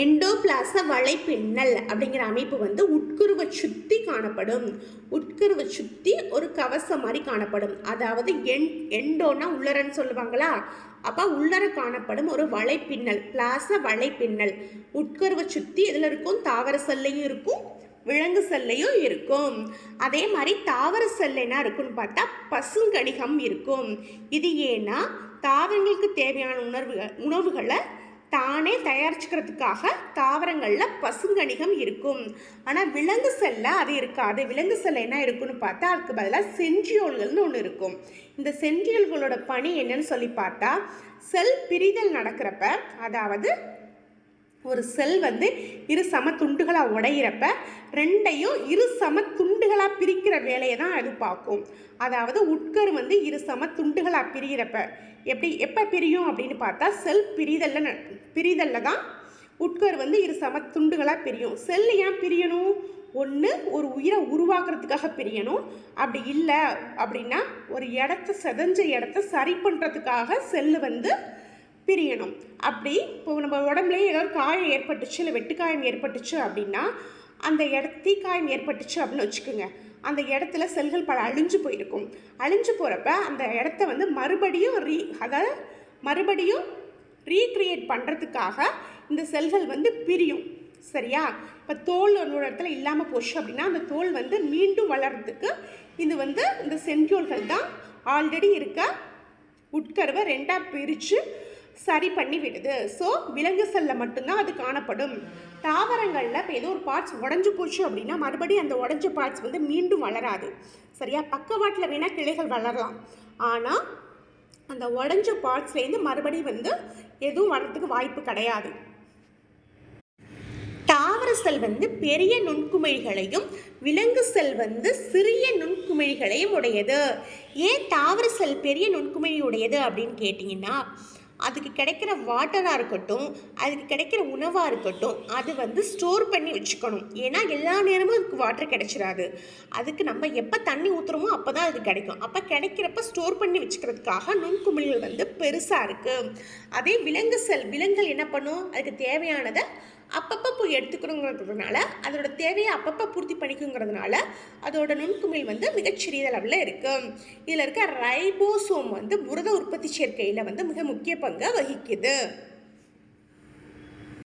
எண்டோபிளாச வலைப்பின்னல் அப்படிங்கிற அமைப்பு வந்து உட்குருவை சுற்றி காணப்படும். உட்குருவை சுற்றி ஒரு கவசம் மாதிரி காணப்படும். அதாவது எண் எண்டோனா உள்ளரன்னு சொல்லுவாங்களா? அப்போ உள்ளர காணப்படும் ஒரு வலைப்பின்னல் பிளாச வலைப்பின்னல். உட்கருவை சுற்றி இதில் இருக்கும் தாவர செல்லையும் இருக்கும் விலங்கு செல்லையும் இருக்கும். அதே மாதிரி தாவர செல்லைனா இருக்கும்னு இருக்குன்னு பார்த்தா பசுங்கடிகம் இருக்கும். இது ஏன்னா தாவரங்களுக்கு தேவையான உணர்வுகள் உணவுகளை தானே தயாரிச்சுக்கிறதுக்காக தாவரங்களில் பசுங்கணிகம் இருக்கும். ஆனால் விலங்கு செல்ல அது இருக்காது. விலங்கு செல்ல என்ன இருக்குன்னு பார்த்தா அதுக்கு பதிலாக செஞ்சியோல்கள்னு ஒன்று இருக்கும். இந்த செஞ்சியோல்களோட பணி என்னன்னு சொல்லி பார்த்தா செல் பிரிதல் நடக்கிறப்ப அதாவது ஒரு செல் வந்து இரு சம துண்டுகளாக உடையிறப்ப ரெண்டையும் இரு சம துண்டுகளாக பிரிக்கிற வேலையை தான் அது பார்க்கும். அதாவது உட்கரு வந்து இரு சம துண்டுகளாக பிரிகிறப்ப எப்படி எப்போ பிரியும் அப்படின்னு பார்த்தா செல் பிரிதல்ல பிரிதலில் பிரிதல்ல தான் உட்கரு வந்து இரு சம துண்டுகளாக பிரியும். செல் ஏன் பிரியணும்? ஒன்று ஒரு உயிரை உருவாக்குறதுக்காக பிரியணும். அப்படி இல்லை அப்படின்னா ஒரு இடத்த செதஞ்ச இடத்த சரி பண்ணுறதுக்காக செல்லு வந்து பிரியணும். அப்படி இப்போ நம்ம உடம்புலேயே ஏதாவது காயம் ஏற்பட்டுச்சு இல்லை வெட்டுக்காயம் ஏற்பட்டுச்சு அப்படின்னா அந்த இட தீக்காயம் ஏற்பட்டுச்சு அப்படின்னு வச்சுக்கோங்க. அந்த இடத்துல செல்கள் பல அழிஞ்சு போயிருக்கும். அழிஞ்சு போகிறப்ப அந்த இடத்த வந்து மறுபடியும் ரீ அதாவது மறுபடியும் ரீக்ரியேட் பண்ணுறதுக்காக இந்த செல்கள் வந்து பிரியும். சரியா? இப்போ தோல் ஒரு இடத்துல இல்லாமல் போச்சு அப்படின்னா அந்த தோல் வந்து மீண்டும் வளர்கிறதுக்கு இது வந்து இந்த செங்கோல்கள் தான் ஆல்ரெடி இருக்க உட்கருவை ரெண்டாக பிரித்து சரி பண்ணி விடுது ஸோ விலங்கு செல்ல மட்டும்தான் அது காணப்படும். தாவரங்களில் இப்போ ஏதோ ஒரு பார்ட்ஸ் உடஞ்சி போச்சு அப்படின்னா மறுபடியும் அந்த உடஞ்ச பார்ட்ஸ் வந்து மீண்டும் வளராது. சரியா? பக்கவாட்டில் வேணால் கிளைகள் வளரலாம். ஆனால் அந்த உடஞ்ச பார்ட்ஸ்லேருந்து மறுபடியும் வந்து எதுவும் வளர்றதுக்கு வாய்ப்பு கிடையாது. தாவர செல் வந்து பெரிய நுண்குமிழிகளையும் விலங்கு செல் வந்து சிறிய நுண்குமிழிகளையும் உடையது. ஏன் தாவர செல் பெரிய நுண்குமிழி உடையது அப்படின்னு கேட்டிங்கன்னா அதுக்கு கிடைக்கிற வாட்டராக இருக்கட்டும் அதுக்கு கிடைக்கிற உணவாக இருக்கட்டும் அது வந்து ஸ்டோர் பண்ணி வச்சுக்கணும். ஏன்னா எல்லா நேரமும் அதுக்கு வாட்டர் கிடைச்சிடாது அதுக்கு நம்ம எப்போ தண்ணி ஊற்றுறோமோ அப்போ தான் அது கிடைக்கும். அப்போ கிடைக்கிறப்ப ஸ்டோர் பண்ணி வச்சுக்கிறதுக்காக நுண்குமிழ்கள் வந்து பெருசாக இருக்குது அதே விலங்கு செல் விலங்குகள் என்ன பண்ணும்? அதுக்கு தேவையானதை அப்பப்போ போய் எடுத்துக்கணுங்கிறதுனால அதோட தேவையை அப்பப்போ பூர்த்தி பண்ணிக்குங்கிறதுனால அதோட நுண்குமிழ் வந்து மிகச்சிறிய அளவில் இருக்குது இதில் இருக்க ரைபோசோம் வந்து புரத உற்பத்தி சேர்க்கையில் வந்து மிக முக்கிய பங்கை வகிக்குது